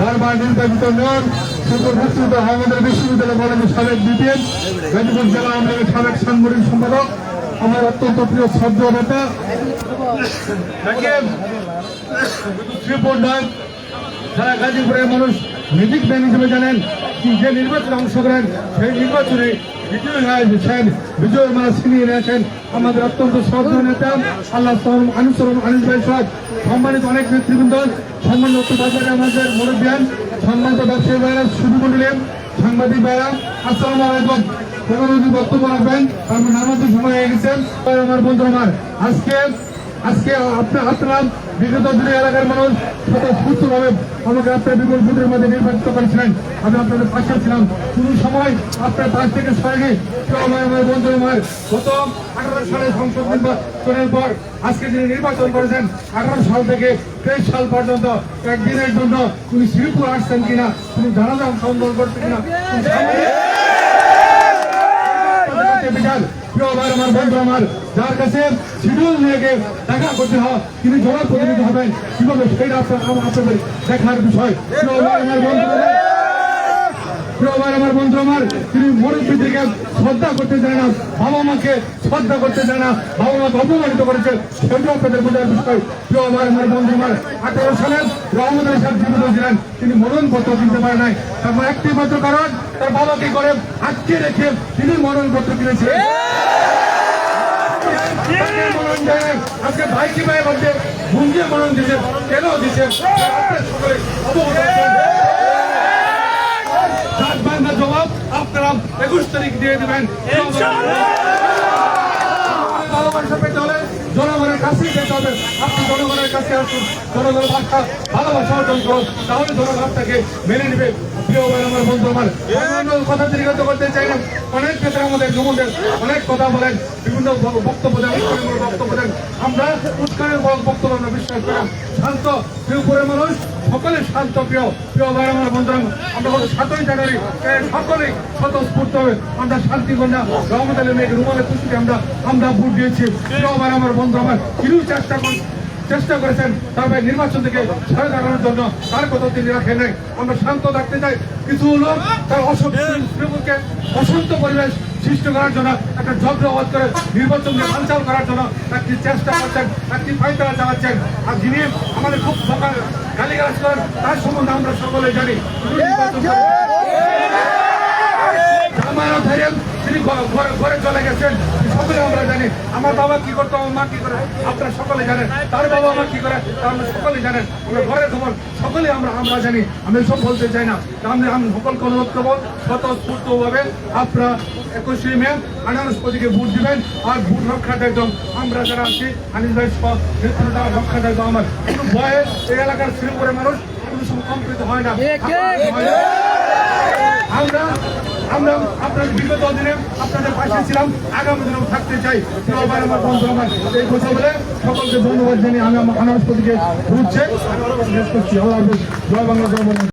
বারবার নির্বাচিত নন, সুপ্রতিষ্ঠিত আমাদের বিশ্ববিদ্যালয় কলেজের সাবেক বিপিএন গাজীপুর জেলা আওয়ামী লীগের সাবেক সাংগঠনিক আমার অত্যন্ত প্রিয় শ্রদ্ধ নেতা শ্রীপুর সারা গাজীপুরের মানুষ মিউজিক হিসেবে জানেন যে নির্বাচনে অংশগ্রহণ, সেই নির্বাচনে বিজয়ী হয়েছেন বিজয় মালা আমাদের অত্যন্ত শ্রদ্ধা নেতা, আল্লাহ আনুসরণ আনিস ভাই সাহেব সম্মানিত অনেক নেতৃবৃন্দ, সম্মানিত বাজারে আমাদের মুরব্বিয়ান, সম্মানিত ব্যবসায়ী ভাইরা শুধু মন্ডলেন সাংবাদিক ভাইরা, আসসালামু আলাইকুম। কোনো যদি বক্তব্য রাখবেন আমি নামাজের সময় আমার বন্ধু আমার, আজকে আজকে আপনার আপনারা বিগত দিনে এলাকার মানুষ সুস্থভাবে আমাকে আপনার বিপুল ভোটের মধ্যে নির্বাচিত করেছিলেন। আমি আপনাদের পাশে ছিলাম। কোনো সময় আপনার পাশ থেকে সরেনি আমার আমার বন্ধু গত আঠারো সালে সংসদ নির্বাচনের পর আজকে যিনি নির্বাচন করেছেন আঠারো সাল থেকে তেইশ সাল পর্যন্ত একদিনের জন্য তিনি শ্রীপুর আসছেন কিনা তিনি জানাজা অংশগ্রহণ করছেন কিনা প্রিয় ভাই, আমার বন্ধু, আমার যার কাছে শিডিউল নিয়ে দেখা করতে হয়, তিনি জনপ্রতিনিধি হবেন কীভাবে সেইটা আপনার আপনাদের দেখার বিষয়। আমার বন্ধু আমার আমার বন্ধু আমার, তিনি মুরব্বী থেকে শ্রদ্ধা করতে চায় না, বাবা মাকে শ্রদ্ধা করতে চায় না, বাবা মাকে অপমানিত করেছে, সেটাও আপনাদের বোঝার বিষয়। প্রিয় ভাই আমার বন্ধু আমার, আঠারো সালের রহমদ সাহেব জীবিত ছিলেন, তিনি মরণ পত্র কিনতে পারে নাই। তার একটি মাত্র কারণ, তার বাবা কি করে, আটকে রেখে তিনি মরণ পত্র কিনেছিলেন মরণ দেয় আজকে ভাই কি ভাই বলছে ভুঙ্গিয়ে মরণ দিয়েছেন কেন আপনারা সকলে অবগত আছেন। সাত বাংলা জবাব আপনারা একুশ তারিখ দিয়ে দেবেন। জনগণের কাছে আসুন নেবে। প্রিয় কথা করতে চাই না, অনেক ক্ষেত্রে অনেক কথা বলেন, বিভিন্ন বক্তব্য দেন বক্তব্য দেন। আমরা উৎকরণের বক্তব্য বিশ্বাস করি। শান্ত প্রিয়পুরের মানুষ সকলে শান্ত প্রিয় প্রিয় ভাই আমার বন্ধু আমরা গত সাতই জানুয়ারি এ, সকলেই স্বতঃস্ফূর্ত হবে আমরা শান্তি কন্যা রহমত আলী মেঘ রুমালের খুশিতে আমরা আমরা ভোট দিয়েছি। প্রিয় ভাই আমার বন্ধু আমার কিরু চেষ্টা করুন চেষ্টা করেছেন তবে নির্বাচন থেকে সরে দাঁড়ানোর জন্য তার কথা তিনি রাখেন নাই। আমরা শান্ত থাকতে চাই। কিছু লোক তার অসুখকে অশান্ত পরিবেশ সৃষ্টি করার জন্য একটা জব্রবাদ করে নির্বাচনকে সঞ্চাল করার জন্য একটি চেষ্টা করছেন একটি ফাইতারা চালাচ্ছেন। আর যিনি আমাদের খুব সকাল গালিগালাজ করেন তার সম্বন্ধে আমরা সকলে জানি। জামায়াত ধরে তিনি ঘরে চলে গেছেন সকলে আমরা জানি। আমার বাবা কি করতো আমার মা কি করে? আপনারা সকলে জানেন। তার বাবা মা কি করে? তা আমরা সকলে জানেন। আমরা ঘরের খবর সকলে আমরা আমরা জানি। আমি সব বলতে চাই না। আমি আমি সকলকে অনুরোধ করব স্বতঃস্ফূর্তভাবে আপনারা একুশে মে আনারস প্রতীকে ভোট দিবেন আর ভোট রক্ষাটা একদম আমরা যারা আছি আনিস ভাই নেতৃত্ব রক্ষাটা একদম আমার। কোনো ভয়ে এই এলাকার শ্রীপুরের মানুষ কোনো সময় কম্পিত হয় না। আমরা আমরা আপনার বিগত দিনে আপনাদের পাশে ছিলাম। আগামী দিনেও থাকতে চাই। সবাই আমার বন্ধু আমার এই কথা বলে সকলকে ধন্যবাদ জানিয়ে আমি আমার আনারস প্রতীকে ঘুরছে। বাংলা, জয় বাংলা।